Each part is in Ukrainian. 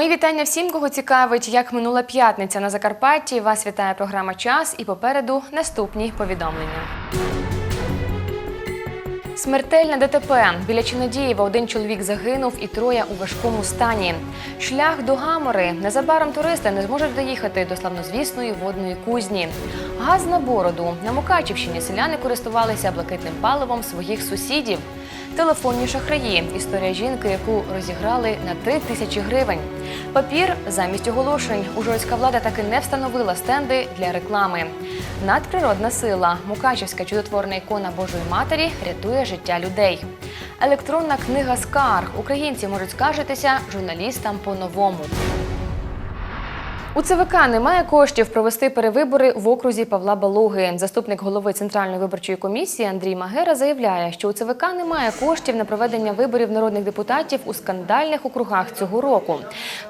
Мої вітання всім, кого цікавить, як минула п'ятниця на Закарпатті. Вас вітає програма Час і попереду наступні повідомлення. Смертельне ДТП. Біля Чинодієва один чоловік загинув і троє у важкому стані. Шлях до Гамори. Незабаром туристи не зможуть доїхати до славнозвісної водної кузні. Газ на бороду. На Мукачівщині селяни користувалися блакитним паливом своїх сусідів. Телефонні шахраї. Історія жінки, яку розіграли на 3 тисячі гривень. Папір замість оголошень. Ужгородська влада таки не встановила стенди для реклами. Надприродна сила. Мукачівська чудотворна ікона Божої Матері рятує життя людей. Електронна книга скарг. Українці можуть скаржитися журналістам по-новому. У ЦВК немає коштів провести перевибори в окрузі Павла Балуги. Заступник голови Центральної виборчої комісії Андрій Магера заявляє, що у ЦВК немає коштів на проведення виборів народних депутатів у скандальних округах цього року.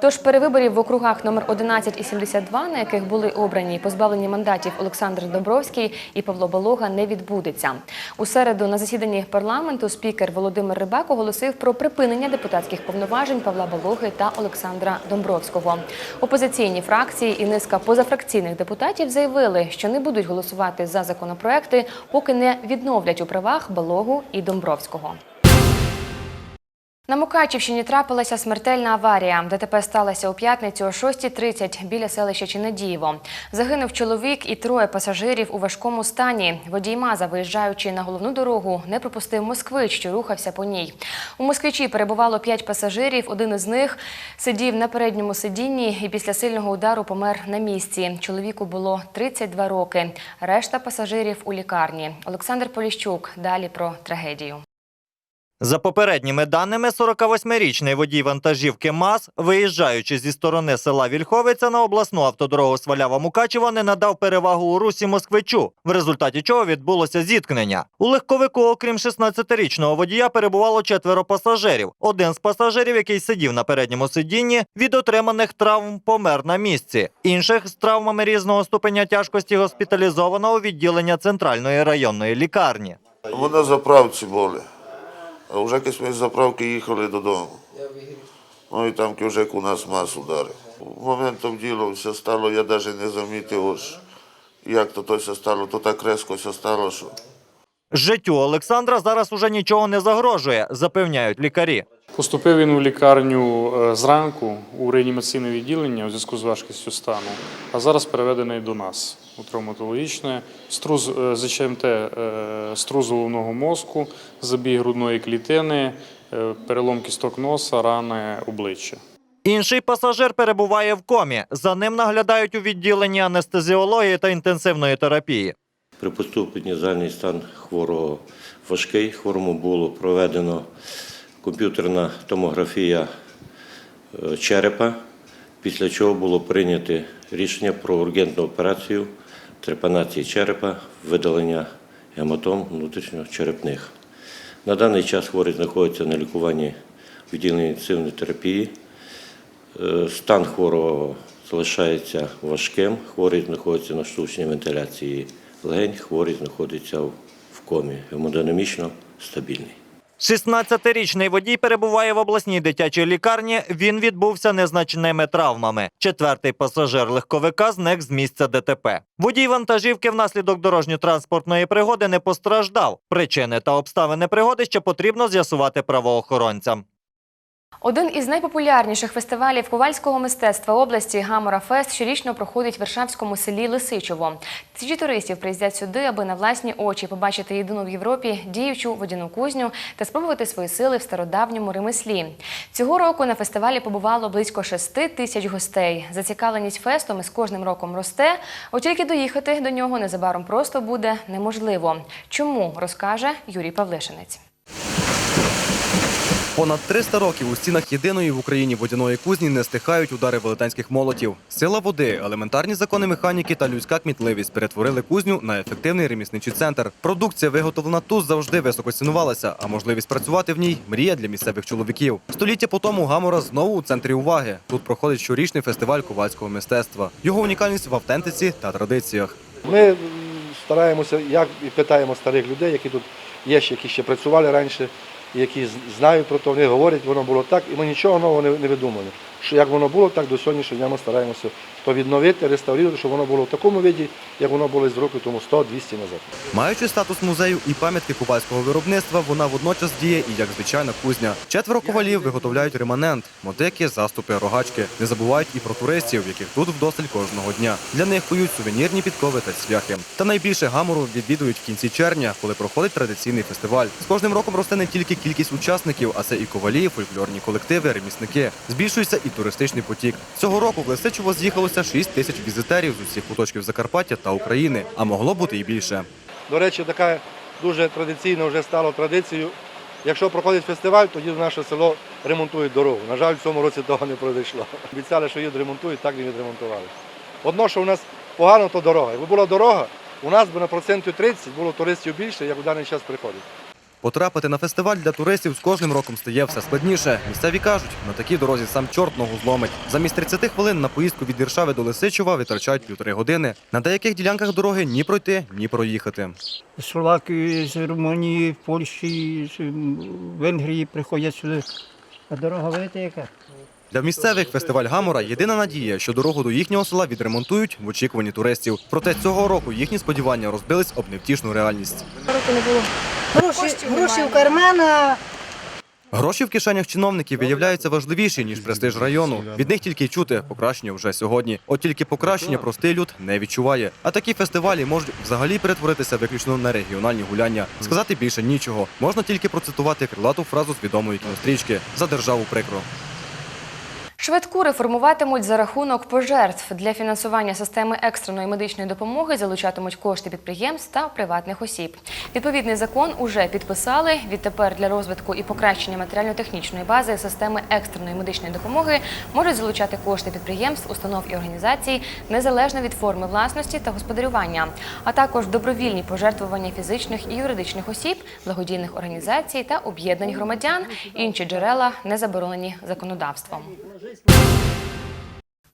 Тож перевиборів в округах номер 11 і 72, на яких були обрані позбавлені мандатів Олександр Добровський і Павло Балога, не відбудеться. У середу на засіданні парламенту спікер Володимир Рибак оголосив про припинення депутатських повноважень Павла Балоги та Олександра Домбровського. Опозиційні фракції і низка позафракційних депутатів заявили, що не будуть голосувати за законопроекти, поки не відновлять у правах Балогу і Домбровського. На Мукачівщині трапилася смертельна аварія. ДТП сталося у п'ятницю о 6.30 біля селища Чинадієво. Загинув чоловік і троє пасажирів у важкому стані. Водій Маза, виїжджаючи на головну дорогу, не пропустив москвич, що рухався по ній. У москвичі перебувало п'ять пасажирів. Один із них сидів на передньому сидінні і після сильного удару помер на місці. Чоловіку було 32 роки. Решта пасажирів у лікарні. Олександр Поліщук. Далі про трагедію. За попередніми даними, 48-річний водій вантажівки МАЗ, виїжджаючи зі сторони села Вільховиця на обласну автодорогу Свалява Мукачева, не надав перевагу у русі москвичу, в результаті чого відбулося зіткнення. У легковику, окрім 16-річного водія, перебувало четверо пасажирів. Один з пасажирів, який сидів на передньому сидінні, від отриманих травм помер на місці. Інших з травмами різного ступеня тяжкості госпіталізовано у відділення центральної районної лікарні. Ми на заправці були. А вже ми з заправки їхали додому. Ну і там кюжек у нас мас ударив. Моментом діло все стало, я навіть не замітив, ось, як то то все стало, то так резко все стало, що. Життю Олександра зараз уже нічого не загрожує, запевняють лікарі. Поступив він у лікарню е, зранку у реанімаційне відділення у зв'язку з важкістю стану, а зараз переведений до нас у травматологічне струз е, ЗЧМТ, е, струс головного мозку, забій грудної клітини, перелом кісток носа, рани обличчя. Інший пасажир перебуває в комі. За ним наглядають у відділенні анестезіології та інтенсивної терапії. При поступленні загальний стан хворого важкий. Хворому було проведено комп'ютерна томографія е, черепа, після чого було прийнято рішення про ургентну операцію трепанації черепа, видалення гематом внутрішньочерепних. На даний час хворий знаходиться на лікуванні в відділенні інтенсивної терапії. Е, Стан хворого залишається важким. Хворий знаходиться на штучній вентиляції легень, хворий знаходиться в комі, гемодинамічно стабільний. 16-річний водій перебуває в обласній дитячій лікарні. Він відбувся незначними травмами. Четвертий пасажир легковика зник з місця ДТП. Водій вантажівки внаслідок дорожньо-транспортної пригоди не постраждав. Причини та обставини пригоди ще потрібно з'ясувати правоохоронцям. Один із найпопулярніших фестивалів ковальського мистецтва області Гамора Фест щорічно проходить в Вершавському селі Лисичово. Тисячі туристів приїздять сюди, аби на власні очі побачити єдину в Європі діючу водяну кузню та спробувати свої сили в стародавньому ремеслі. Цього року на фестивалі побувало близько 6 тисяч гостей. Зацікавленість фестом із кожним роком росте, от тільки доїхати до нього незабаром просто буде неможливо. Чому розкаже Юрій Павлишинець. Понад 300 років у стінах єдиної в Україні водяної кузні не стихають удари велетенських молотів. Сила води, елементарні закони механіки та людська кмітливість перетворили кузню на ефективний ремісничий центр. Продукція, виготовлена тут, завжди високо цінувалася, а можливість працювати в ній мрія для місцевих чоловіків. Століття по тому Гамора знову у центрі уваги. Тут проходить щорічний фестиваль ковальського мистецтва. Його унікальність в автентиці та традиціях. Ми стараємося, як і питаємо старих людей, які тут є, які ще працювали раніше, які знають про то, вони говорять, воно було так, і ми нічого нового не видумали. Що як воно було, так до сьогоднішнього дня ми стараємося то відновити, реставрувати, щоб воно було в такому виді, як воно було з року тому 100-200 назад. Маючи статус музею і пам'ятки купальського виробництва, вона водночас діє і як звичайна кузня. Четверо ковалів виготовляють реманент, мотики, заступи, рогачки. Не забувають і про туристів, яких тут вдосталь кожного дня. Для них кують сувенірні підкови та цвяхи. Та найбільше гамору відвідують в кінці червня, коли проходить традиційний фестиваль. З кожним роком росте не тільки кількість учасників, а це і ковалі, фольклорні колективи, ремісники. Збільшується і туристичний потік. Цього року в Лисичево з'їхалося 6 тисяч візитерів з усіх куточків Закарпаття та України, а могло бути і більше. До речі, така дуже традиційна вже стало традицією. Якщо проходить фестиваль, тоді в наше село ремонтують дорогу. На жаль, в цьому році того не пройшло. Обіцяли, що її відремонтують, так не відремонтували. Одно, що у нас погано, то дорога. Якби була дорога, у нас би на процентів 30 було туристів більше, як у даний час приходить. Потрапити на фестиваль для туристів з кожним роком стає все складніше. Місцеві кажуть, на такій дорозі сам чорт ногу зломить. Замість 30 хвилин на поїздку від Віршави до Лисичова витрачають півтори години. На деяких ділянках дороги ні пройти, ні проїхати. з Словакії, з Румунії, Польщі, з Венгрії приходять сюди. А дорога видите яка? Для місцевих фестиваль Гамора єдина надія, що дорогу до їхнього села відремонтують в очікуванні туристів. Проте цього року їхні сподівання розбились об невтішну реальність. Гроші, гроші в кармана, Гроші в кишенях чиновників виявляються важливіші ніж престиж району. Від них тільки й чути покращення вже сьогодні. От тільки покращення простий люд не відчуває. А такі фестивалі можуть взагалі перетворитися виключно на регіональні гуляння. Сказати більше нічого. Можна тільки процитувати крилату фразу з відомої кінострічки за державу прикро. Швидку реформуватимуть за рахунок пожертв. Для фінансування системи екстреної медичної допомоги залучатимуть кошти підприємств та приватних осіб. Відповідний закон уже підписали. Відтепер для розвитку і покращення матеріально-технічної бази системи екстреної медичної допомоги можуть залучати кошти підприємств, установ і організацій незалежно від форми власності та господарювання, а також добровільні пожертвування фізичних і юридичних осіб, благодійних організацій та об'єднань громадян. Інші джерела не заборонені законодавством.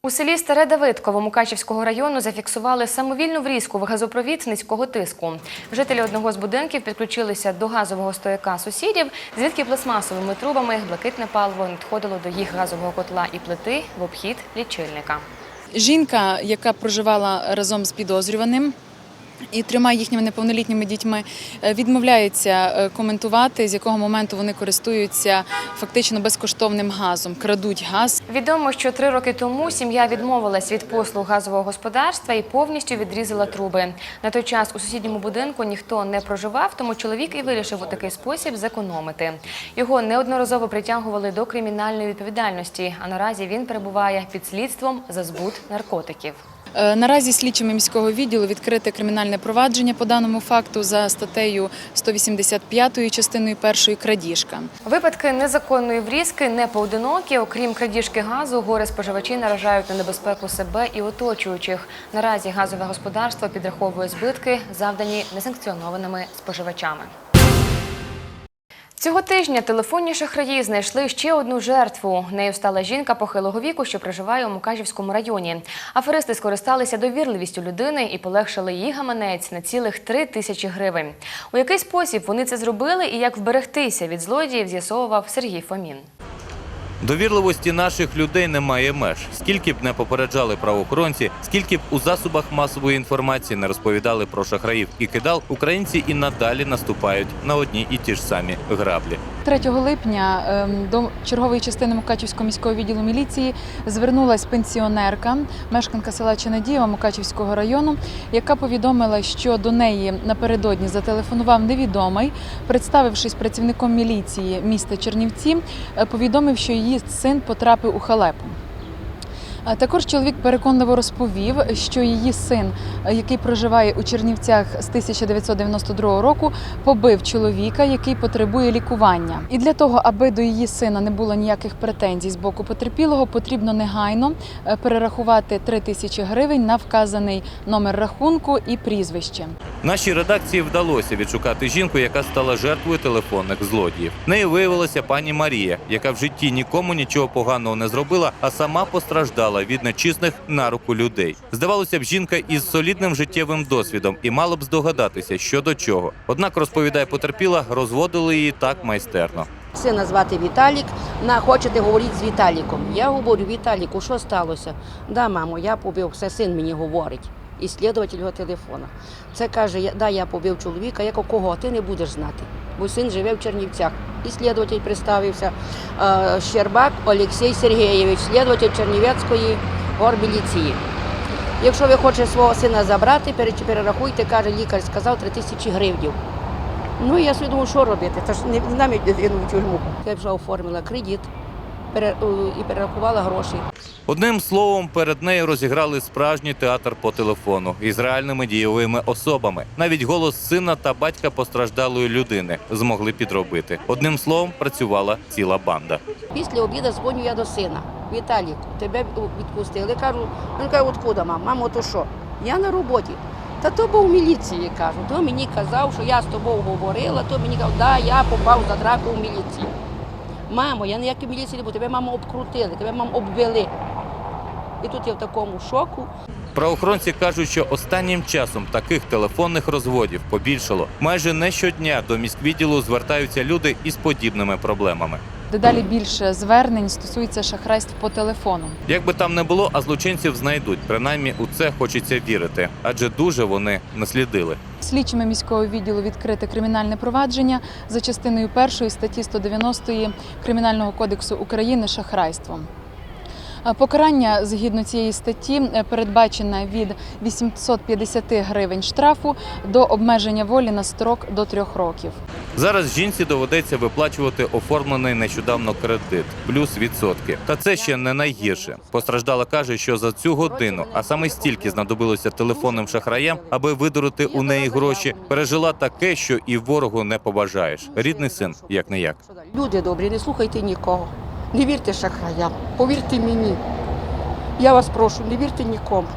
У селі Старе Давидково Мукачівського району зафіксували самовільну врізку в газопровід низького тиску. Жителі одного з будинків підключилися до газового стояка сусідів, звідки пластмасовими трубами блакитне паливо надходило до їх газового котла і плити в обхід лічильника. Жінка, яка проживала разом з підозрюваним. І трьома їхніми неповнолітніми дітьми е, відмовляється е, коментувати, з якого моменту вони користуються фактично безкоштовним газом, крадуть газ. Відомо, що три роки тому сім'я відмовилась від послуг газового господарства і повністю відрізала труби. На той час у сусідньому будинку ніхто не проживав, тому чоловік і вирішив у такий спосіб зекономити. Його неодноразово притягували до кримінальної відповідальності, а наразі він перебуває під слідством за збут наркотиків. Е, Наразі слідчими міського відділу відкрите кримінальне провадження по даному факту за статтею 185 частиною 1 крадіжка. Випадки незаконної врізки не поодинокі. Окрім крадіжки газу, гори споживачі наражають на небезпеку себе і оточуючих. Наразі газове господарство підраховує збитки, завдані несанкціонованими споживачами. Цього тижня телефонні шахраї знайшли ще одну жертву. Нею стала жінка похилого віку, що проживає у Мукачівському районі. Аферисти скористалися довірливістю людини і полегшили її гаманець на цілих три тисячі гривень. У який спосіб вони це зробили і як вберегтися від злодіїв, з'ясовував Сергій Фомін. Довірливості наших людей немає меж. Скільки б не попереджали правоохоронці, скільки б у засобах масової інформації не розповідали про шахраїв і кидал, українці і надалі наступають на одні і ті ж самі граблі. 3 липня ем, до чергової частини Мукачівського міського відділу міліції звернулась пенсіонерка, мешканка села Ченедієва Мукачівського району, яка повідомила, що до неї напередодні зателефонував невідомий, представившись працівником міліції міста Чернівці, е, повідомив, що її син потрапив у халепу. Також чоловік переконливо розповів, що її син, який проживає у Чернівцях з 1992 року, побив чоловіка, який потребує лікування. І для того, аби до її сина не було ніяких претензій з боку потерпілого, потрібно негайно е, перерахувати 3 тисячі гривень на вказаний номер рахунку і прізвище. Нашій редакції вдалося відшукати жінку, яка стала жертвою телефонних злодіїв. Нею виявилася пані Марія, яка в житті нікому нічого поганого не зробила, а сама постраждала втікала від нечисних на руку людей. Здавалося б, жінка із солідним життєвим досвідом і мала б здогадатися, що до чого. Однак розповідає потерпіла, розводили її так майстерно. Сина звати Віталік, на хочете говорити з Віталіком. Я говорю, Віталіку, що сталося? Да, мамо, я побив, все син мені говорить. І слідуватель його телефона. Це каже, да, я побив чоловіка, я кажу, кого ти не будеш знати. Бо син живе в Чернівцях. І слідуватель представився е, Щербак Олексій Сергійович, слідуватель Чернівецької горміліції. Якщо ви хочете свого сина забрати, перерахуйте, каже, лікар сказав 3 тисячі гривень. Ну, я думаю, що робити? Це ж не не нам дитину в тюрму. Я вже оформила кредит і перерахувала гроші. Одним словом, перед нею розіграли справжній театр по телефону із реальними дійовими особами. Навіть голос сина та батька постраждалої людини змогли підробити. Одним словом, працювала ціла банда. Після обіду дзвоню я до сина. Віталік, тебе відпустили. Кажу, він каже, откуда, мам? Мамо, то що? Я на роботі. Та то був в міліції, кажу. То мені казав, що я з тобою говорила, то мені казав, да, я попав за драку в міліцію. Мамо, я ніякій міліції не буду, тебе мамо обкрутили, тебе мамо обвели. І тут я в такому шоку. Правоохоронці кажуть, що останнім часом таких телефонних розводів побільшало. Майже не щодня до міськвідділу звертаються люди із подібними проблемами. Дедалі більше звернень стосується шахрайств по телефону. Як би там не було, а злочинців знайдуть. Принаймні у це хочеться вірити, адже дуже вони наслідили. Слідчими міського відділу відкрите кримінальне провадження за частиною першої статті 190 Кримінального кодексу України шахрайством. Е, Покарання згідно цієї статті е, передбачене від 850 гривень штрафу до обмеження волі на строк до трьох років. Зараз жінці доведеться виплачувати оформлений нещодавно кредит, плюс відсотки. Та це ще не найгірше. Постраждала каже, що за цю годину, а саме стільки знадобилося телефонним шахраям, аби видурити у неї гроші, пережила таке, що і ворогу не побажаєш. Рідний син, як не як. Люди добрі, не слухайте нікого. Не вірте шахраям, повірте мені. Я вас прошу, не вірте нікому.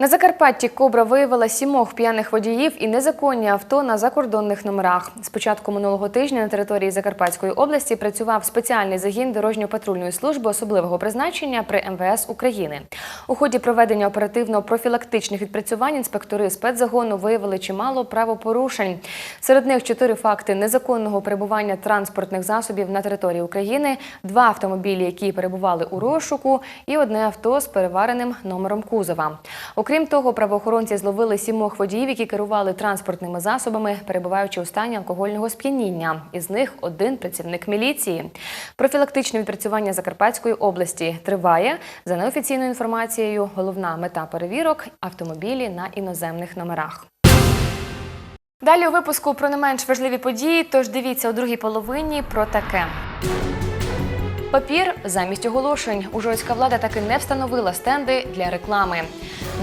На Закарпатті Кобра виявила сімох п'яних водіїв і незаконні авто на закордонних номерах. З початку минулого тижня на території Закарпатської області працював спеціальний загін дорожньо-патрульної служби особливого призначення при МВС України. У ході проведення оперативно-профілактичних відпрацювань інспектори спецзагону виявили чимало правопорушень. Серед них чотири факти незаконного перебування транспортних засобів на території України, два автомобілі, які перебували у розшуку, і одне авто з перевареним номером кузова. Окрім того, правоохоронці зловили сімох водіїв, які керували транспортними засобами, перебуваючи у стані алкогольного сп'яніння. Із них один працівник міліції. Профілактичне відпрацювання Закарпатської області триває. За неофіційною інформацією, головна мета перевірок автомобілі на іноземних номерах. Далі у випуску про не менш важливі події, тож дивіться у другій половині про таке. Папір замість оголошень. Ужгородська влада таки не встановила стенди для реклами.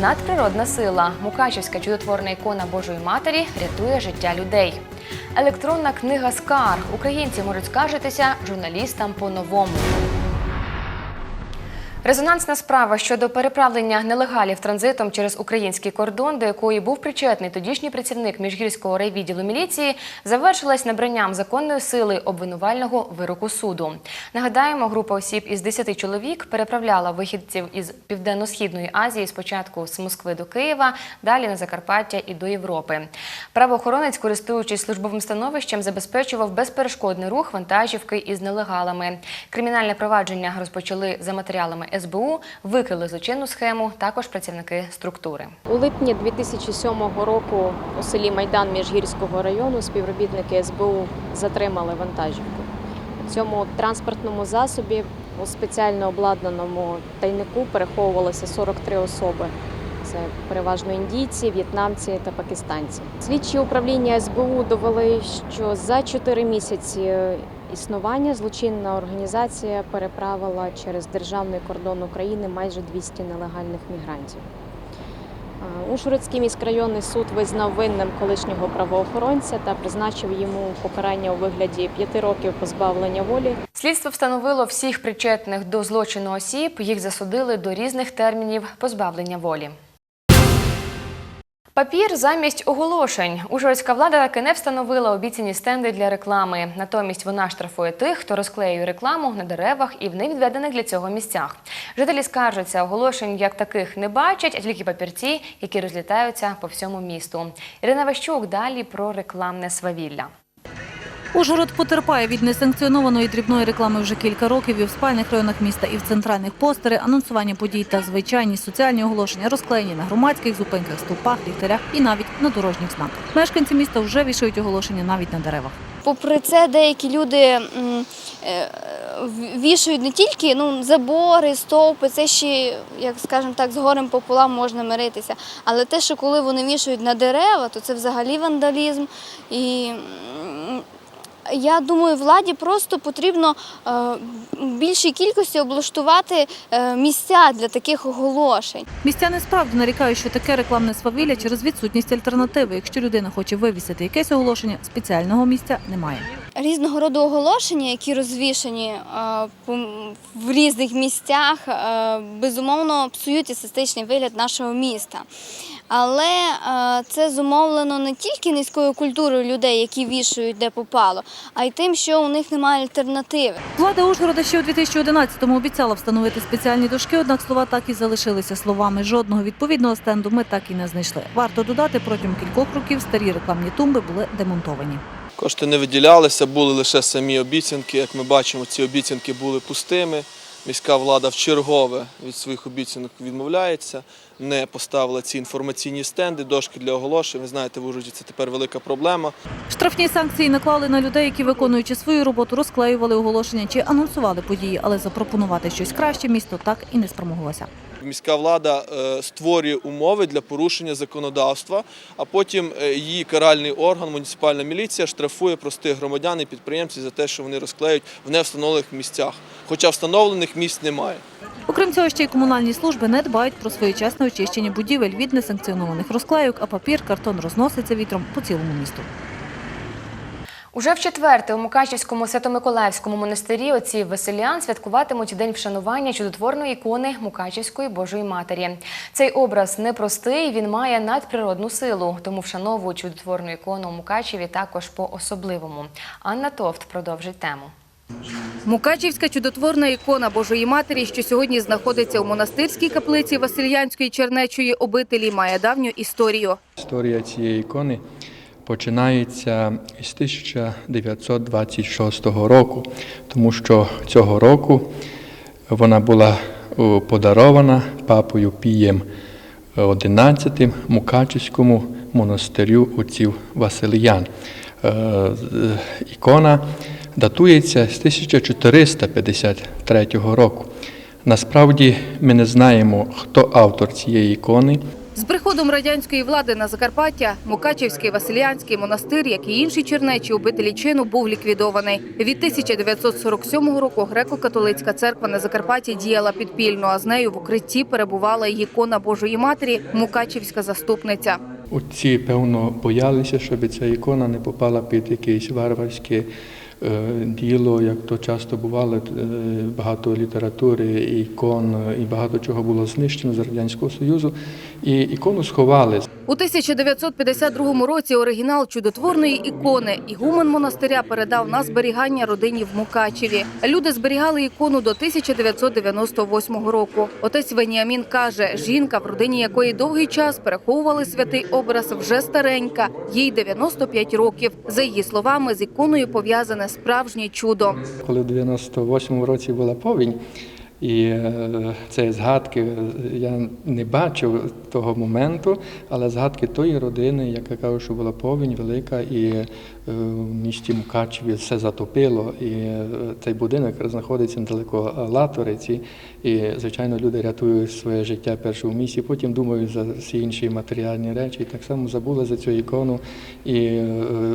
Надприродна сила. Мукачівська чудотворна ікона Божої Матері рятує життя людей. Електронна книга скарг. Українці можуть скаржитися журналістам по-новому. Резонансна справа щодо переправлення нелегалів транзитом через український кордон, до якої був причетний тодішній працівник міжгірського райвідділу міліції, завершилась набранням законної сили обвинувального вироку суду. Нагадаємо, група осіб із 10 чоловік переправляла вихідців із південно-східної Азії спочатку з Москви до Києва, далі на Закарпаття і до Європи. Правоохоронець, користуючись службовим становищем, забезпечував безперешкодний рух вантажівки із нелегалами. Кримінальне провадження розпочали за матеріалами СБУ, викрили злочинну схему, також працівники структури. У липні 2007 року у селі Майдан Міжгірського району співробітники СБУ затримали вантажівку. У цьому транспортному засобі у спеціально обладнаному тайнику переховувалося 43 особи. Це переважно індійці, в'єтнамці та пакистанці. Слідчі управління СБУ довели, що за 4 місяці існування злочинна організація переправила через державний кордон України майже 200 нелегальних мігрантів. Е, Ужгородський міськрайонний суд визнав винним колишнього правоохоронця та призначив йому покарання у вигляді п'яти років позбавлення волі Слідство встановило всіх причетних до злочину осіб. Їх засудили до різних термінів позбавлення волі. Папір замість оголошень. Ужгородська влада таки не встановила обіцяні стенди для реклами. Натомість вона штрафує тих, хто розклеює рекламу на деревах і в невідведених для цього місцях. Жителі скаржаться, оголошень як таких не бачать, а тільки папірці, які розлітаються по всьому місту. Ірина Ващук далі про рекламне свавілля. Ужгород потерпає від несанкціонованої дрібної реклами вже кілька років і в спальних районах міста, і в центральних постери, анонсування подій та звичайні соціальні оголошення розклеєні на громадських зупинках, стовпах, ліхтарях і навіть на дорожніх знаках. Мешканці міста вже вішають оголошення навіть на деревах. Попри це, деякі люди е, вішають не тільки ну, забори, стовпи, це ще, як скажемо так, з горем пополам можна миритися. Але те, що коли вони вішають на дерева, то це взагалі вандалізм. І я думаю, владі просто потрібно е, більшій кількості облаштувати е, місця для таких оголошень. Містяни справді нарікають, що таке рекламне свавілля через відсутність альтернативи. Якщо людина хоче вивісити якесь оголошення, спеціального місця немає. Різного роду оголошення, які розвішані е, в різних місцях, безумовно псують естетичний вигляд нашого міста. Але е, це зумовлено не тільки низькою культурою людей, які вішають де попало, а й тим, що у них немає альтернативи. Влада Ужгорода ще у 2011-му обіцяла встановити спеціальні дошки, однак слова так і залишилися словами. Жодного відповідного стенду ми так і не знайшли. Варто додати, протягом кількох років старі рекламні тумби були демонтовані. Кошти не виділялися, були лише самі обіцянки. Як ми бачимо, ці обіцянки були пустими. Міська влада вчергове від своїх обіцянок відмовляється, не поставила ці інформаційні стенди, дошки для оголошень. Ви знаєте, в Ужгороді це тепер велика проблема. Штрафні санкції наклали на людей, які, виконуючи свою роботу, розклеювали оголошення чи анонсували події, але запропонувати щось краще місто так і не спромоглося. Міська влада е, створює умови для порушення законодавства, а потім е, її каральний орган, муніципальна міліція, штрафує простих громадян і підприємців за те, що вони розклеють в невстановлених місцях. Хоча встановлених місць немає. Окрім цього, ще й комунальні служби не дбають про своєчасне очищення будівель від несанкціонованих розклейок, а папір, картон розноситься вітром по цілому місту. Уже в четверте у Мукачівському Свято-Миколаївському монастирі отці Василян святкуватимуть день вшанування чудотворної ікони Мукачівської Божої Матері. Цей образ непростий, він має надприродну силу, тому вшановують чудотворну ікону у Мукачеві також по-особливому. Анна Товт продовжить тему. Мукачівська чудотворна ікона Божої Матері, що сьогодні знаходиться у монастирській каплиці Васильянської чернечої обителі, має давню історію. Історія цієї ікони починається із 1926 року, тому що цього року вона була подарована папою Пієм XI Мукачівському монастирю отців Васильян. Е, Ікона датується з 1453 року. Насправді ми не знаємо, хто автор цієї ікони. З приходом радянської влади на Закарпаття Мукачівський Василянський монастир, як і інші чернечі обителі чину, був ліквідований. Від 1947 року греко-католицька церква на Закарпатті діяла підпільно, а з нею в укритті перебувала й ікона Божої Матері, Мукачівська заступниця. Отці, певно, боялися, щоб ця ікона не попала під якесь варварське е, діло, як то часто бувало, е, багато літератури, ікон і багато чого було знищено з Радянського Союзу. І ікону сховали. У 1952 році оригінал чудотворної ікони ігумен монастиря передав на зберігання родині в Мукачеві. Люди зберігали ікону до 1998 року. Отець Веніамін каже, жінка, в родині якої довгий час переховували святий образ, вже старенька, їй 95 років. За її словами, з іконою пов'язане справжнє чудо. Коли в 98-му році була повінь, і це згадки, е, я не бачив того моменту, але згадки тої родини, яка кажу, що була повінь велика, і в місті Мукачеві все затопило. І е, цей будинок знаходиться недалеко Латориці. І, звичайно, люди рятують своє життя перше в місті, потім думають за всі інші матеріальні речі. І так само забули за цю ікону. І е,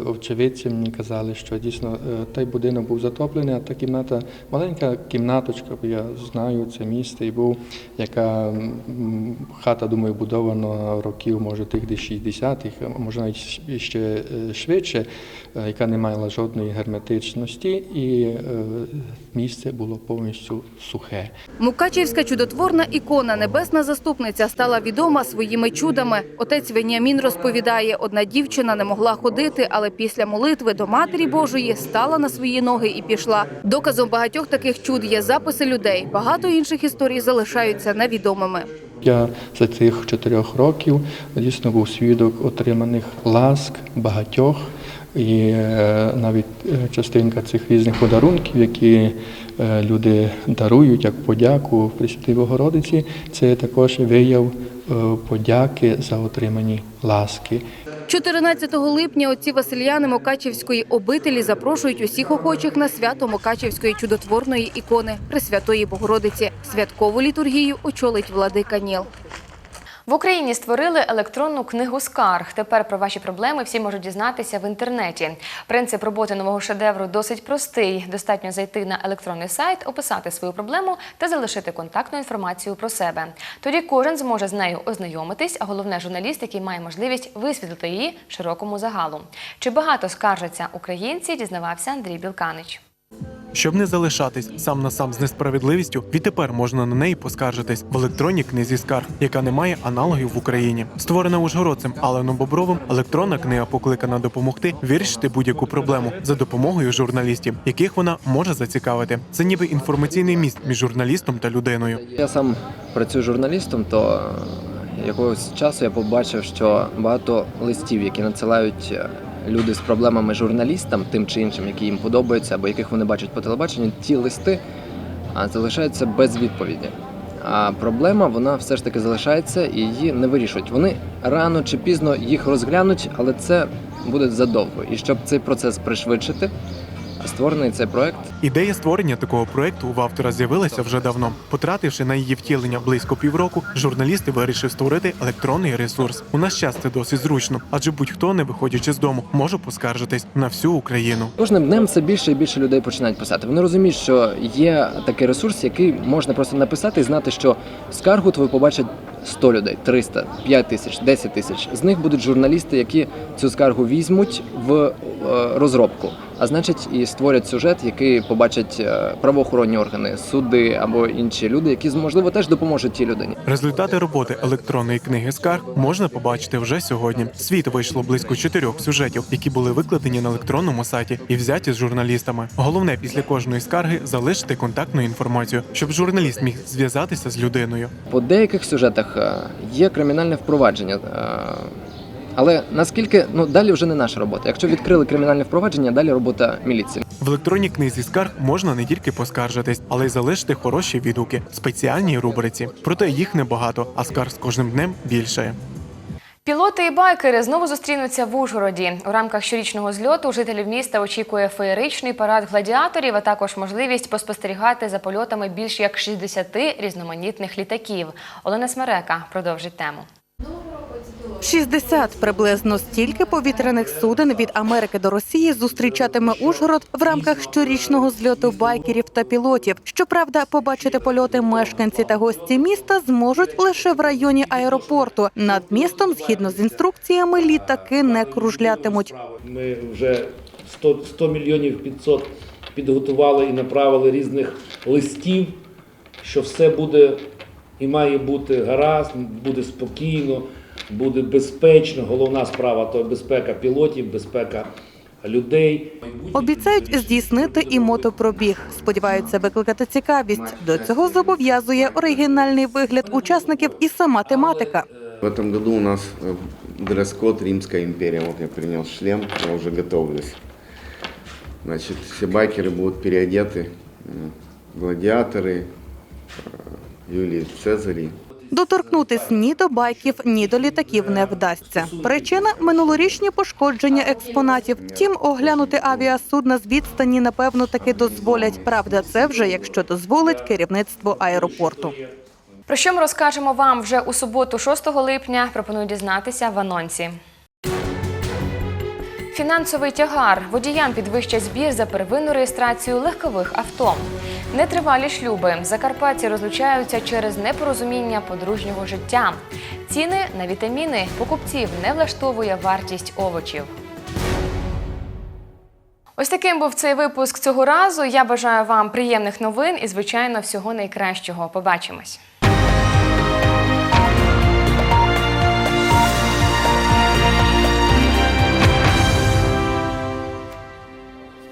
очевидці мені казали, що дійсно е, той будинок був затоплений, а та кімната, маленька кімнаточка, бо я знаю це місце і був, яка хата, думаю, будована років, може, тих десь 60-х, а може навіть ще е, швидше, е, яка не мала жодної герметичності, і е, місце було повністю сухе. Мукачівська чудотворна ікона Небесна заступниця стала відома своїми чудами. Отець Веніамін розповідає, одна дівчина не могла ходити, але після молитви до Матері Божої стала на свої ноги і пішла. Доказом багатьох таких чуд є записи людей. Багато інших історій залишаються невідомими. Я за цих чотирьох років дійсно був свідок отриманих ласк багатьох, і е, навіть е, частинка цих різних подарунків, які е, люди дарують як подяку Пресвятій Богородиці, це також вияв подяки за отримані ласки. 14 липня отці Васильяни Мокачівської обителі запрошують усіх охочих на свято Мокачівської чудотворної ікони Пресвятої Богородиці. Святкову літургію очолить владика Ніл. В Україні створили електронну книгу скарг. Тепер про ваші проблеми всі можуть дізнатися в інтернеті. Принцип роботи нового шедевру досить простий. Достатньо зайти на електронний сайт, описати свою проблему та залишити контактну інформацію про себе. Тоді кожен зможе з нею ознайомитись, а головне журналіст, який має можливість висвітлити її широкому загалу. Чи багато скаржаться українці? Дізнавався Андрій Білканич. Щоб не залишатись сам на сам з несправедливістю, відтепер можна на неї поскаржитись в електронній книзі скарг, яка не має аналогів в Україні. Створена ужгородцем Аленом Бобровим, електронна книга покликана допомогти вирішити будь-яку проблему за допомогою журналістів, яких вона може зацікавити. Це ніби інформаційний міст між журналістом та людиною. Я сам працюю журналістом, то якогось часу я побачив, що багато листів, які надсилають е, люди з проблемами журналістам, тим чи іншим, які їм подобаються, або яких вони бачать по телебаченню, ті листи залишаються без відповіді. А проблема вона все ж таки залишається і її не вирішують. Вони рано чи пізно їх розглянуть, але це буде задовго. І щоб цей процес пришвидшити, створений цей проект Ідея створення такого проекту у автора з'явилася вже давно. Потративши на її втілення близько півроку, журналісти вирішив створити електронний ресурс. У наш час це досить зручно, адже будь-хто, не виходячи з дому, може поскаржитись на всю Україну. Кожним днем все більше і більше людей починають писати. Вони розуміють, що є такий ресурс, який можна просто написати і знати, що скаргу твою побачать 100 людей, 300, 5 тисяч, 10 тисяч. З них будуть журналісти, які цю скаргу візьмуть в е, розробку. А значить, і створять сюжет, який побачать е, правоохоронні органи, суди або інші люди, які можливо теж допоможуть тій людині. Результати роботи електронної книги скарг можна побачити вже сьогодні. Світ вийшло близько чотирьох сюжетів, які були викладені на електронному сайті і взяті з журналістами. Головне після кожної скарги залишити контактну інформацію, щоб журналіст міг зв'язатися з людиною. По деяких сюжетах е, є кримінальне впровадження. е, Але наскільки ну далі вже не наша робота. Якщо відкрили кримінальне впровадження, далі робота міліції. В електронній книзі скарг можна не тільки поскаржитись, але й залишити хороші відгуки в спеціальній рубриці. Проте їх небагато, а скарг з кожним днем більшає. Пілоти і байкери знову зустрінуться в Ужгороді. У рамках щорічного зльоту жителів міста очікує феєричний парад гладіаторів, а також можливість поспостерігати за польотами більш як 60 різноманітних літаків. Олена Смерека продовжить тему. 60 приблизно стільки повітряних суден від Америки до Росії зустрічатиме Ужгород в рамках щорічного зльоту байкерів та пілотів. Щоправда, побачити польоти мешканці та гості міста зможуть лише в районі аеропорту. Над містом, згідно з інструкціями, літаки не кружлятимуть. Ми вже 100, 100 мільйонів 500 підготували і направили різних листів, що все буде і має бути гаразд, буде спокійно, буде безпечно. Головна справа то безпека пілотів, безпека людей. Обіцяють здійснити і мотопробіг. Сподіваються викликати цікавість. До цього зобов'язує оригінальний вигляд учасників і сама тематика. В этом году у нас э, дресс-код Римская империя. Вот я принес шлем, я уже готовлюсь. Значит, все байкеры будут переодеты. м, Гладиаторы, э, Юлии Цезарей. Доторкнутись ні до байків, ні до літаків не вдасться. Причина минулорічні пошкодження експонатів. Втім, оглянути авіасудна з відстані напевно таки дозволять. Правда, це вже якщо дозволить керівництво аеропорту. Про що ми розкажемо вам вже у суботу, 6 липня. Пропоную дізнатися в анонсі. Фінансовий тягар водіям підвищать збір за первинну реєстрацію легкових авто. Нетривалі шлюби. Закарпатці розлучаються через непорозуміння подружнього життя. Ціни на вітаміни покупців не влаштовує вартість овочів. Ось таким був цей випуск цього разу. Я бажаю вам приємних новин і, звичайно, всього найкращого. Побачимось.